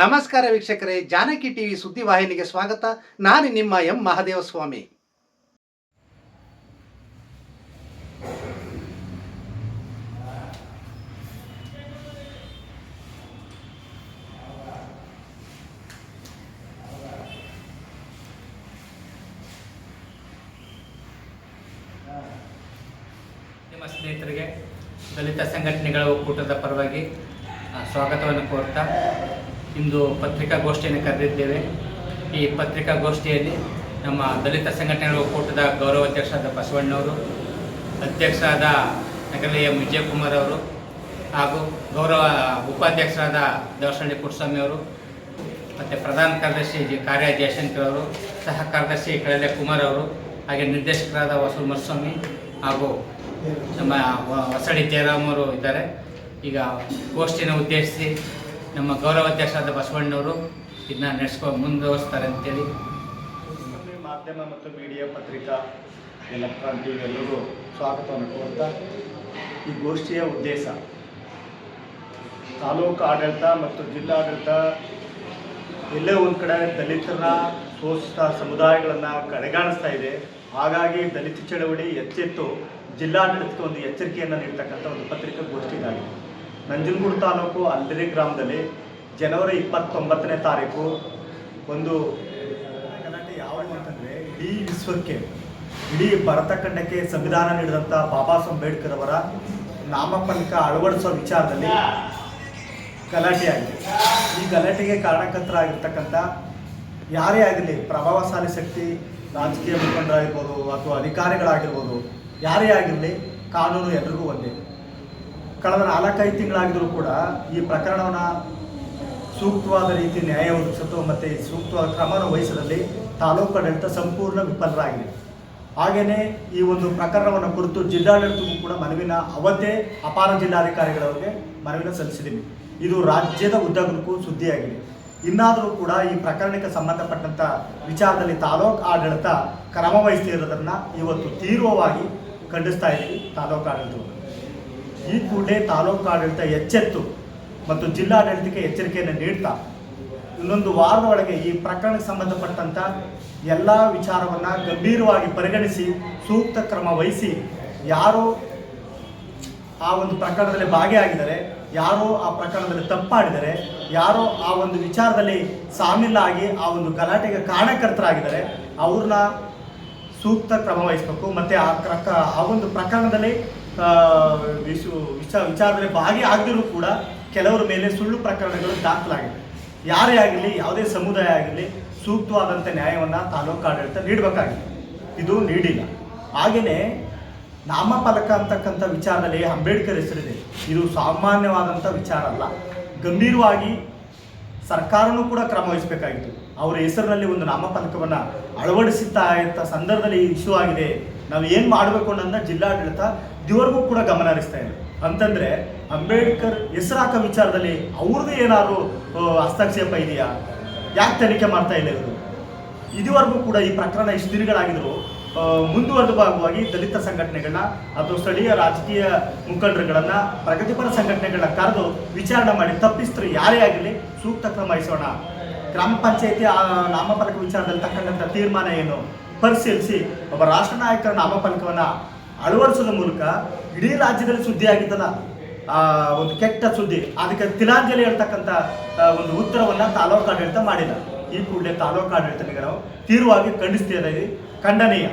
ನಮಸ್ಕಾರ ವೀಕ್ಷಕರೇ, ಜಾನಕಿ ಟಿವಿ ಸುದ್ದಿವಾಹಿನಿಗೆ ಸ್ವಾಗತ. ನಾನು ನಿಮ್ಮ ಎಂ ಮಹಾದೇವ ಸ್ವಾಮಿ ನಿಮ್ಮ ಸ್ನೇಹಿತರಿಗೆ ದಲಿತ ಸಂಘಟನೆಗಳ ಒಕ್ಕೂಟದ ಪರವಾಗಿ ಸ್ವಾಗತವನ್ನು ಕೋರ್ತಾ ಇಂದು ಪತ್ರಿಕಾಗೋಷ್ಠಿಯನ್ನು ಕರೆದಿದ್ದೇವೆ. ಈ ಪತ್ರಿಕಾಗೋಷ್ಠಿಯಲ್ಲಿ ನಮ್ಮ ದಲಿತ ಸಂಘಟನೆಗಳ ಒಕ್ಕೂಟದ ಗೌರವ ಅಧ್ಯಕ್ಷರಾದ ಬಸವಣ್ಣವರು, ಅಧ್ಯಕ್ಷರಾದ ನಗಲಿಯ ವಿಜಯಕುಮಾರ್ ಅವರು ಹಾಗೂ ಗೌರವ ಉಪಾಧ್ಯಕ್ಷರಾದ ದೇವಸ್ಥಾನಿ ಕುಟ್ಸ್ವಾಮಿ ಅವರು, ಮತ್ತು ಪ್ರಧಾನ ಕಾರ್ಯದರ್ಶಿ ಜಿ ಕಾರ್ಯ ಜಯಶಂಕರ್ ಅವರು, ಸಹ ಕಾರ್ಯದರ್ಶಿ ಕಳಲೆ ಕುಮಾರ್ ಅವರು, ಹಾಗೆ ನಿರ್ದೇಶಕರಾದ ವಸೂಲ್ ಮರುಸ್ವಾಮಿ ಹಾಗೂ ನಮ್ಮ ಹೊಸಡಿ ಜಯರಾಮ್ ಅವರು ಇದ್ದಾರೆ. ಈಗ ಗೋಷ್ಠಿನ ಉದ್ದೇಶಿಸಿ ನಮ್ಮ ಗೌರವ ಅಧ್ಯಕ್ಷರಾದ ಬಸವಣ್ಣವರು ಇದನ್ನ ನಡೆಸ್ಕೊ ಮುಂದುವರಿಸ್ತಾರೆ ಅಂತೇಳಿ. ಮಾಧ್ಯಮ ಮತ್ತು ಮೀಡಿಯಾ ಪತ್ರಿಕಾ ಎಲೆಕ್ಟ್ರಾನಿಕ್ ಎಲ್ಲರಿಗೂ ಸ್ವಾಗತವನ್ನು ಕೋರ್ತಾ ಈ ಗೋಷ್ಠಿಯ ಉದ್ದೇಶ, ತಾಲೂಕು ಆಡಳಿತ ಮತ್ತು ಜಿಲ್ಲಾಡಳಿತ ಎಲ್ಲೇ ಒಂದು ಕಡೆ ದಲಿತರ ಶೋಷಿತ ಸಮುದಾಯಗಳನ್ನು ಕಡೆಗಾಣಿಸ್ತಾ ಇದೆ. ಹಾಗಾಗಿ ದಲಿತ ಚಳವಳಿ ಎಚ್ಚೆತ್ತು, ಜಿಲ್ಲಾಡಳಿತಕ್ಕೆ ಒಂದು ಎಚ್ಚರಿಕೆಯನ್ನು ನೀಡ್ತಕ್ಕಂಥ ಒಂದು ಪತ್ರಿಕಾಗೋಷ್ಠಿ ಇದಾಗಿದೆ. ನಂಜನಗೂಡು ತಾಲೂಕು ಅಲ್ದಿರಿ ಗ್ರಾಮದಲ್ಲಿ ಜನವರಿ ಇಪ್ಪತ್ತೊಂಬತ್ತನೇ ತಾರೀಕು ಒಂದು ಗಲಾಟೆ ಯಾವುದು ಅಂತಂದರೆ ಇಡೀ ವಿಶ್ವಕ್ಕೆ, ಇಡೀ ಭಾರತ ಖಂಡಕ್ಕೆ ಸಂವಿಧಾನ ನೀಡಿದಂಥ ಬಾಬಾ ಸಾಹೇಬ್ ಅಂಬೇಡ್ಕರ್ ಅವರ ನಾಮಫಲಕ ಅಳವಡಿಸೋ ವಿಚಾರದಲ್ಲಿ ಗಲಾಟೆಯಾಗಿದೆ. ಈ ಗಲಾಟೆಗೆ ಕಾರಣಕರ್ತರಾಗಿರ್ತಕ್ಕಂಥ ಯಾರೇ ಆಗಲಿ, ಪ್ರಭಾವಶಾಲಿ ಶಕ್ತಿ, ರಾಜಕೀಯ ಮುಖಂಡರಾಗಿರ್ಬೋದು ಅಥವಾ ಅಧಿಕಾರಿಗಳಾಗಿರ್ಬೋದು, ಯಾರೇ ಆಗಿರಲಿ ಕಾನೂನು ಎಲ್ರಿಗೂ ಒಂದೇ. ಕಳೆದ ನಾಲ್ಕೈದು ತಿಂಗಳಾಗಿದ್ರೂ ಕೂಡ ಈ ಪ್ರಕರಣವನ್ನು ಸೂಕ್ತವಾದ ರೀತಿ ನ್ಯಾಯ ಒದಗಿಸಿತು ಮತ್ತು ಸೂಕ್ತವಾದ ಕ್ರಮವನ್ನು ವಹಿಸದಲ್ಲಿ ತಾಲೂಕು ಆಡಳಿತ ಸಂಪೂರ್ಣ ವಿಫಲರಾಗಿದೆ. ಹಾಗೆಯೇ ಈ ಒಂದು ಪ್ರಕರಣವನ್ನು ಕುರಿತು ಜಿಲ್ಲಾಡಳಿತಕ್ಕೂ ಕೂಡ ಮನವಿನ ಅವತ್ತೇ ಅಪಾರ ಜಿಲ್ಲಾಧಿಕಾರಿಗಳವರಿಗೆ ಮನವಿನ ಸಲ್ಲಿಸಿದ್ದೀನಿ ಇದು ರಾಜ್ಯದ ಉದ್ದಗಲಕ್ಕೂ ಸುದ್ದಿಯಾಗಿದೆ. ಇನ್ನಾದರೂ ಕೂಡ ಈ ಪ್ರಕರಣಕ್ಕೆ ಸಂಬಂಧಪಟ್ಟಂಥ ವಿಚಾರದಲ್ಲಿ ತಾಲೂಕು ಆಡಳಿತ ಕ್ರಮ ಇವತ್ತು ತೀವ್ರವಾಗಿ ಖಂಡಿಸ್ತಾ ಇದ್ದೀವಿ ತಾಲೂಕು ಆಡಳಿತವನ್ನು ಈ ಕೂಡಲೇ ತಾಲೂಕು ಆಡಳಿತ ಎಚ್ಚೆತ್ತು ಮತ್ತು ಜಿಲ್ಲಾಡಳಿತಕ್ಕೆ ಎಚ್ಚರಿಕೆಯನ್ನು ನೀಡ್ತಾ ಇನ್ನೊಂದು ವಾರದ ಒಳಗೆ ಈ ಪ್ರಕರಣಕ್ಕೆ ಸಂಬಂಧಪಟ್ಟಂಥ ಎಲ್ಲ ವಿಚಾರವನ್ನು ಗಂಭೀರವಾಗಿ ಪರಿಗಣಿಸಿ, ಸೂಕ್ತ ಕ್ರಮ ವಹಿಸಿ ಯಾರು ಆ ಒಂದು ಪ್ರಕರಣದಲ್ಲಿ ಭಾಗಿಯಾಗಿದ್ದಾರೆ, ಯಾರೋ ಆ ಪ್ರಕರಣದಲ್ಲಿ ತಪ್ಪಾಡಿದರೆ ಯಾರೋ ಆ ಒಂದು ವಿಚಾರದಲ್ಲಿ ಸಾಮಿಲಾಗಿ ಆ ಒಂದು ಗಲಾಟೆಗೆ ಕಾರಣಕರ್ತರಾಗಿದ್ದಾರೆ, ಅವ್ರನ್ನ ಸೂಕ್ತ ಕ್ರಮ ವಹಿಸಬೇಕು. ಮತ್ತು ಆ ಕ್ರಕ ಆ ಒಂದು ಪ್ರಕರಣದಲ್ಲಿ ವಿಶು ವಿಚ ವಿಚಾರದಲ್ಲಿ ಭಾಗಿಯಾಗದಿರೂ ಕೂಡ ಕೆಲವರ ಮೇಲೆ ಸುಳ್ಳು ಪ್ರಕರಣಗಳು ದಾಖಲಾಗಿದೆ. ಯಾರೇ ಆಗಿರಲಿ, ಯಾವುದೇ ಸಮುದಾಯ ಆಗಿರಲಿ ಸೂಕ್ತವಾದಂಥ ನ್ಯಾಯವನ್ನು ತಾಲೂಕು ಆಡಳಿತ ನೀಡಬೇಕಾಗಿದೆ. ಇದು ನೀಡಿಲ್ಲ. ಹಾಗೆಯೇ ನಾಮಫಲಕ ಅಂತಕ್ಕಂಥ ವಿಚಾರದಲ್ಲಿ ಅಂಬೇಡ್ಕರ್ ಹೆಸರಿದೆ. ಇದು ಸಾಮಾನ್ಯವಾದಂಥ ವಿಚಾರ ಅಲ್ಲ. ಗಂಭೀರವಾಗಿ ಸರ್ಕಾರನೂ ಕೂಡ ಕ್ರಮ ವಹಿಸಬೇಕಾಗಿತ್ತು. ಅವರ ಹೆಸರಿನಲ್ಲಿ ಒಂದು ನಾಮಫಲಕವನ್ನು ಅಳವಡಿಸುತ್ತಾ ಇದ್ದ ಸಂದರ್ಭದಲ್ಲಿ ಇಶ್ಯೂ ಆಗಿದೆ. ನಾವು ಏನು ಮಾಡಬೇಕು ಅನ್ನೋದನ್ನ ಜಿಲ್ಲಾಡಳಿತ ಇದುವರೆಗೂ ಕೂಡ ಗಮನ ಹರಿಸ್ತಾ ಇದೆ ಅಂತಂದರೆ ಅಂಬೇಡ್ಕರ್ ಹೆಸರಾಕ ವಿಚಾರದಲ್ಲಿ ಅವ್ರದ್ದು ಏನಾದ್ರು ಹಸ್ತಕ್ಷೇಪ ಇದೆಯಾ? ಯಾಕೆ ತನಿಖೆ ಮಾಡ್ತಾ ಇಲ್ಲ ಇವರು? ಇದುವರೆಗೂ ಕೂಡ ಈ ಪ್ರಕರಣ ಇಷ್ಟು ದಿನಗಳಾಗಿದ್ರು ಮುಂದುವರೆದ ಭಾಗವಾಗಿ ದಲಿತ ಸಂಘಟನೆಗಳನ್ನ ಅಥವಾ ಸ್ಥಳೀಯ ರಾಜಕೀಯ ಮುಖಂಡರುಗಳನ್ನ ಪ್ರಗತಿಪರ ಸಂಘಟನೆಗಳನ್ನ ಕರೆದು ವಿಚಾರಣೆ ಮಾಡಿ ತಪ್ಪಿಸ್ತರು ಯಾರೇ ಆಗಲಿ ಸೂಕ್ತ ಕ್ರಮ ವಹಿಸೋಣ. ಗ್ರಾಮ ಪಂಚಾಯತಿ ನಾಮಫಲಕ ವಿಚಾರದಲ್ಲಿ ತಕ್ಕಂತ ತೀರ್ಮಾನ ಏನು? ಪರಿಶೀಲಿಸಿ ಒಬ್ಬ ರಾಷ್ಟ್ರ ನಾಯಕರ ನಾಮಫಲಕವನ್ನು ಅಳವಡಿಸೋದ್ರ ಮೂಲಕ ಇಡೀ ರಾಜ್ಯದಲ್ಲಿ ಸುದ್ದಿ ಆಗಿದ್ದಲ್ಲ ಒಂದು ಕೆಟ್ಟ ಸುದ್ದಿ. ಅದಕ್ಕೆ ತಿಲಾಂಜಲಿ ಹೇಳ್ತಕ್ಕಂಥ ಒಂದು ಉತ್ತರವನ್ನು ತಾಲೂಕು ಆಡಳಿತ ಮಾಡಿಲ್ಲ. ಈ ಕೂಡಲೇ ತಾಲೂಕು ಆಡಳಿತನಿಗೆ ನಾವು ತೀವ್ರವಾಗಿ ಖಂಡಿಸ್ತಾ ಇದ್ದೀವಿ ಖಂಡನೀಯ.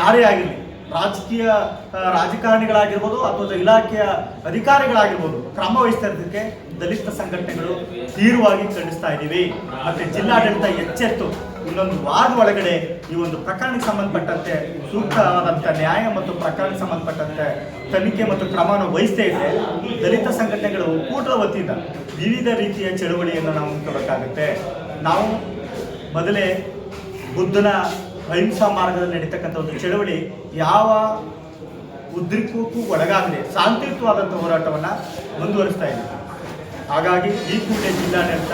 ಯಾರೇ ಆಗಿರಲಿ, ರಾಜಕೀಯ ರಾಜಕಾರಣಿಗಳಾಗಿರ್ಬೋದು ಅಥವಾ ಇಲಾಖೆಯ ಅಧಿಕಾರಿಗಳಾಗಿರ್ಬೋದು, ಕ್ರಮ ವಹಿಸ್ತಾ ಇರೋದಕ್ಕೆ ದಲಿತ ಸಂಘಟನೆಗಳು ತೀವ್ರವಾಗಿ ಖಂಡಿಸ್ತಾ ಇದ್ದೀವಿ. ಮತ್ತೆ ಜಿಲ್ಲಾಡಳಿತ ಎಚ್ಚೆತ್ತು. ಇನ್ನೊಂದು ವಾರದ ಒಳಗಡೆ ಈ ಒಂದು ಪ್ರಕರಣಕ್ಕೆ ಸಂಬಂಧಪಟ್ಟಂತೆ ಸೂಕ್ತವಾದಂಥ ನ್ಯಾಯ ಮತ್ತು ಪ್ರಕರಣಕ್ಕೆ ಸಂಬಂಧಪಟ್ಟಂತೆ ತನಿಖೆ ಮತ್ತು ಕ್ರಮವನ್ನು ವಹಿಸ್ತೇ ಇದೆ ದಲಿತ ಸಂಘಟನೆಗಳು ಒಕ್ಕೂಟದ ವತಿಯಿಂದ ವಿವಿಧ ರೀತಿಯ ಚಳವಳಿಯನ್ನು ನಾವು ಹಮ್ಮಿಕೋಬೇಕಾಗುತ್ತೆ ನಾವು ಮೊದಲೇ ಬುದ್ಧನ ಅಹಿಂಸಾ ಮಾರ್ಗದಲ್ಲಿ ನಡೀತಕ್ಕಂಥ ಒಂದು ಚಳವಳಿ ಯಾವ ಉದ್ರಿಕ್ಕೂ ಒಳಗಾಗದೆ ಶಾಂತಿಯುತವಾದಂಥ ಹೋರಾಟವನ್ನು ಮುಂದುವರಿಸ್ತಾ ಇದೆ. ಹಾಗಾಗಿ ಈ ಕೂಡಲೇ ಜಿಲ್ಲಾಡಳಿತ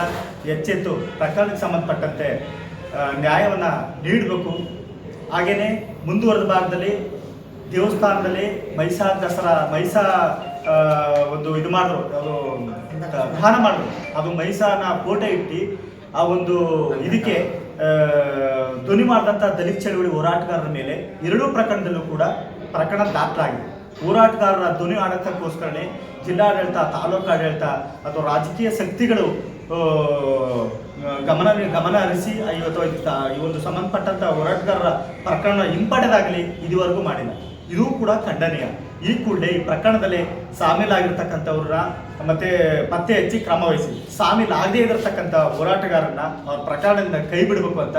ಎಚ್ಚೆತ್ತು ಪ್ರಕರಣಕ್ಕೆ ಸಂಬಂಧಪಟ್ಟಂತೆ ನ್ಯಾಯವನ್ನು ನೀಡಬೇಕು. ಹಾಗೆಯೇ ಮುಂದುವರೆದ ಭಾಗದಲ್ಲಿ ದೇವಸ್ಥಾನದಲ್ಲಿ ಮೈಸಾ ದಸರಾ, ಮೈಸಾ ಒಂದು ಇದು ಮಾಡಿದ್ರು, ಅದು ದಾನ ಮಾಡಿದ್ರು. ಅದು ಮೈಸಾನ ಕೋಟೆ ಇಟ್ಟು ಆ ಒಂದು ಇದಕ್ಕೆ ಧ್ವನಿ ಮಾಡಿದಂಥ ದಲಿತ ಚಳುವಳಿ ಹೋರಾಟಗಾರರ ಮೇಲೆ ಎರಡೂ ಪ್ರಕರಣದಲ್ಲೂ ಕೂಡ ಪ್ರಕರಣ ದಾಖಲಾಗಿದೆ. ಹೋರಾಟಗಾರರ ಧ್ವನಿ ಆಡತಕ್ಕೋಸ್ಕರನೇ ಜಿಲ್ಲಾಡಳಿತ, ತಾಲೂಕು ಆಡಳಿತ ಅಥವಾ ರಾಜಕೀಯ ಶಕ್ತಿಗಳು ಗಮನ ಗಮನ ಹರಿಸಿ ಇವತ್ತು ಈ ಒಂದು ಸಂಬಂಧಪಟ್ಟಂಥ ಹೋರಾಟಗಾರರ ಪ್ರಕರಣ ಹಿಂಪಡೆದಾಗಲಿ ಇದುವರೆಗೂ ಮಾಡಿಲ್ಲ. ಇದು ಕೂಡ ಖಂಡನೀಯ. ಈ ಕೂಡಲೇ ಈ ಪ್ರಕರಣದಲ್ಲಿ ಸಾಮೀಲಾಗಿರ್ತಕ್ಕಂಥವ್ರನ್ನ ಮತ್ತೆ ಪತ್ತೆ ಹಚ್ಚಿ ಕ್ರಮ ವಹಿಸಿ. ಸಾಮೀಲಾಗದೇ ಇರತಕ್ಕಂಥ ಹೋರಾಟಗಾರರನ್ನ ಅವ್ರ ಪ್ರಕರಣದಿಂದ ಕೈ ಬಿಡಬೇಕು ಅಂತ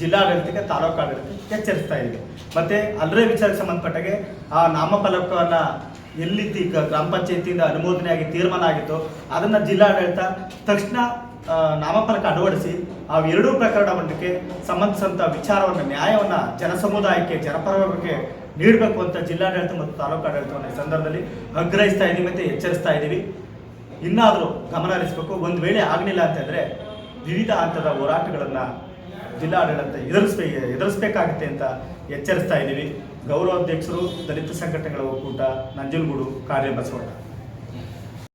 ಜಿಲ್ಲಾಡಳಿತಕ್ಕೆ, ತಾಲೂಕು ಆಡಳಿತಕ್ಕೆ ಎಚ್ಚರಿಸ್ತಾ ಇದೆ. ಮತ್ತೆ ಅಲ್ಲರೇ ವಿಚಾರಕ್ಕೆ ಸಂಬಂಧಪಟ್ಟಾಗೆ ಆ ನಾಮಫಲಕವನ್ನ ಎಲ್ಲಿ ಗ್ರಾಮ ಪಂಚಾಯತಿಯಿಂದ ಅನುಮೋದನೆ ಆಗಿ ತೀರ್ಮಾನ ಆಗಿತ್ತು, ಅದನ್ನ ಜಿಲ್ಲಾಡಳಿತ ತಕ್ಷಣ ನಾಮಫಲಕ ಅಳವಡಿಸಿ, ಆ ಎರಡೂ ಪ್ರಕರಣಕ್ಕೆ ಸಂಬಂಧಿಸಿದಂಥ ವಿಚಾರವನ್ನು, ನ್ಯಾಯವನ್ನ, ಜನಸಮುದಾಯಕ್ಕೆ ಜನಪರವಾಗಿ ನೀಡಬೇಕು ಅಂತ ಜಿಲ್ಲಾಡಳಿತ ಮತ್ತು ತಾಲೂಕು ಈ ಸಂದರ್ಭದಲ್ಲಿ ಆಗ್ರಹಿಸ್ತಾ ಇದ್ದೀವಿ ಮತ್ತೆ ಎಚ್ಚರಿಸ್ತಾ ಇದ್ದೀವಿ ಇನ್ನಾದರೂ ಗಮನ ಹರಿಸಬೇಕು. ಒಂದು ವೇಳೆ ಆಗಲಿಲ್ಲ ಅಂತಂದರೆ ವಿವಿಧ ಹಂತದ ಹೋರಾಟಗಳನ್ನು ಜಿಲ್ಲಾಡಳಿತ ಎದುರಿಸ್ಬೇ, ಎದುರಿಸಬೇಕಾಗುತ್ತೆ ಅಂತ ಎಚ್ಚರಿಸ್ತಾ ಇದ್ದೀವಿ ಗೌರವಾಧ್ಯಕ್ಷರು, ದಲಿತ ಸಂಘಟನೆಗಳ ಒಕ್ಕೂಟ, ನಂಜನಗೂಡು ಕಾರ್ಯ ಬಸವಣ್ಣ